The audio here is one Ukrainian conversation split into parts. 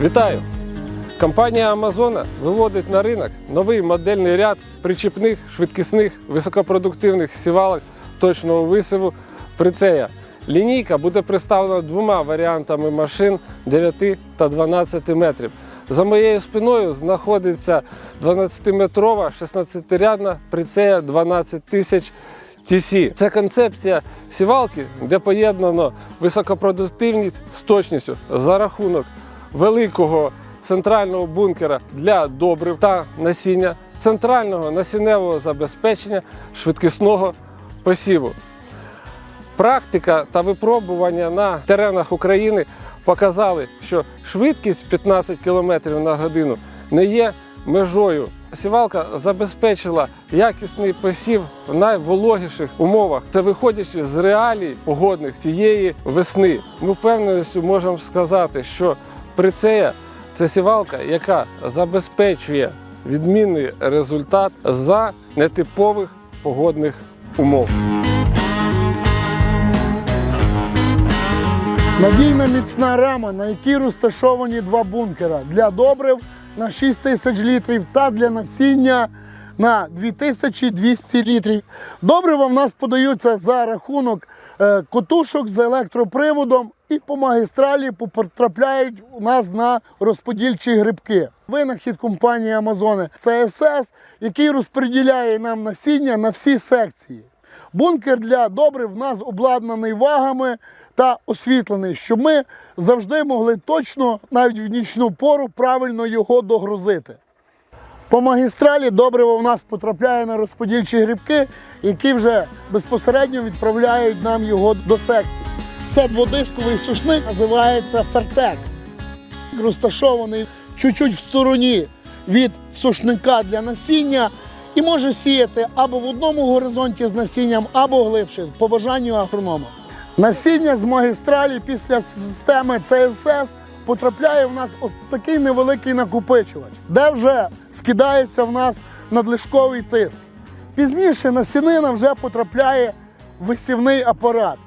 Вітаю! Компанія Амазона виводить на ринок новий модельний ряд причіпних, швидкісних, високопродуктивних сівалок точного висиву прицея. Лінійка буде представлена двома варіантами машин 9 та 12 метрів. За моєю спиною знаходиться 12-метрова 16-рядна прицея 12 тисяч TC. Це концепція сівалки, де поєднано високопродуктивність з точністю за рахунок великого центрального бункера для добрив та насіння, центрального насінневого забезпечення швидкісного посіву. Практика та випробування на теренах України показали, що швидкість 15 км на годину не є межою. Сівалка забезпечила якісний посів в найвологіших умовах. Це виходячи з реалій погодних цієї весни. Ми впевненістю можемо сказати, що прицея це сівалка, яка забезпечує відмінний результат за нетипових погодних умов. Надійна міцна рама, на якій розташовані два бункера для добрив на 6 тисяч літрів та для насіння на 2200 літрів. Добрива в нас подаються за рахунок е, котушок з електроприводом і по магістралі потрапляють у нас на розподільчі грибки. Винахід компанії Амазони ЦСС, який розподіляє нам насіння на всі секції. Бункер для добрив в нас обладнаний вагами та освітлений, щоб ми завжди могли точно, навіть в нічну пору, правильно його догрузити. По магістралі добриво в нас потрапляє на розподільчі грибки, які вже безпосередньо відправляють нам його до секції. Це дводисковий сушник, називається фертек. Розташований чуть-чуть в стороні від сушника для насіння і може сіяти або в одному горизонті з насінням, або глибше, по бажанню агронома. Насіння з магістралі після системи ЦСС потрапляє в нас от такий невеликий накопичувач, де вже скидається в нас надлишковий тиск. Пізніше насінина вже потрапляє висівний апарат.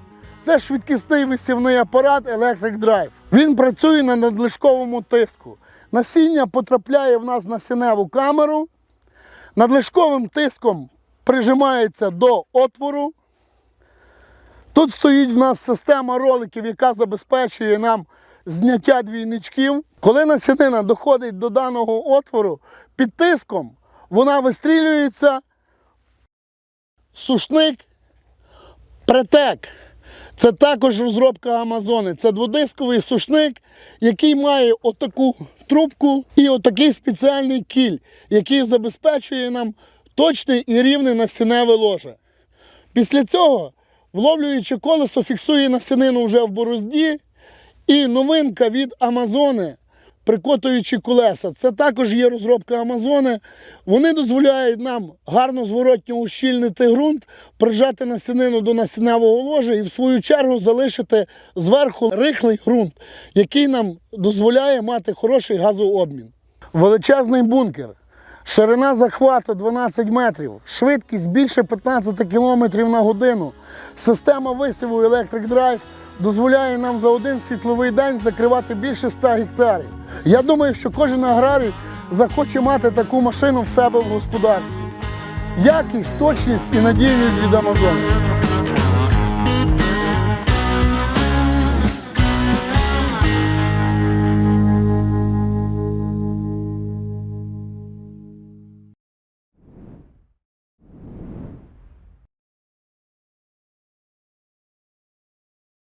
Це швидкісний висівний апарат Electric Drive. Він працює на надлишковому тиску. Насіння потрапляє в нас на сіневу камеру. Надлишковим тиском прижимається до отвору. Тут стоїть в нас система роликів, яка забезпечує нам зняття двійничків. Коли насінина доходить до даного отвору, під тиском вона вистрілюється, сушник, претек. Це також розробка Амазони. Це дводисковий сушник, який має отаку трубку і отакий спеціальний кіль, який забезпечує нам точне і рівне насінневе ложе. Після цього вловлюючи колесо, фіксує насінину вже в борозді. І новинка від Амазони, прикотуючи колеса. Це також є розробка Амазони. Вони дозволяють нам гарно зворотньо ущільнити ґрунт, прижати насінину до насінневого ложа і в свою чергу залишити зверху рихлий ґрунт, який нам дозволяє мати хороший газообмін. Величезний бункер. Ширина захвату 12 метрів, швидкість більше 15 км на годину. Система висіву Electric Drive дозволяє нам за один світловий день закривати більше 100 гектарів. Я думаю, що кожен аграрій захоче мати таку машину в себе в господарстві. Якість, точність і надійність від Амазону.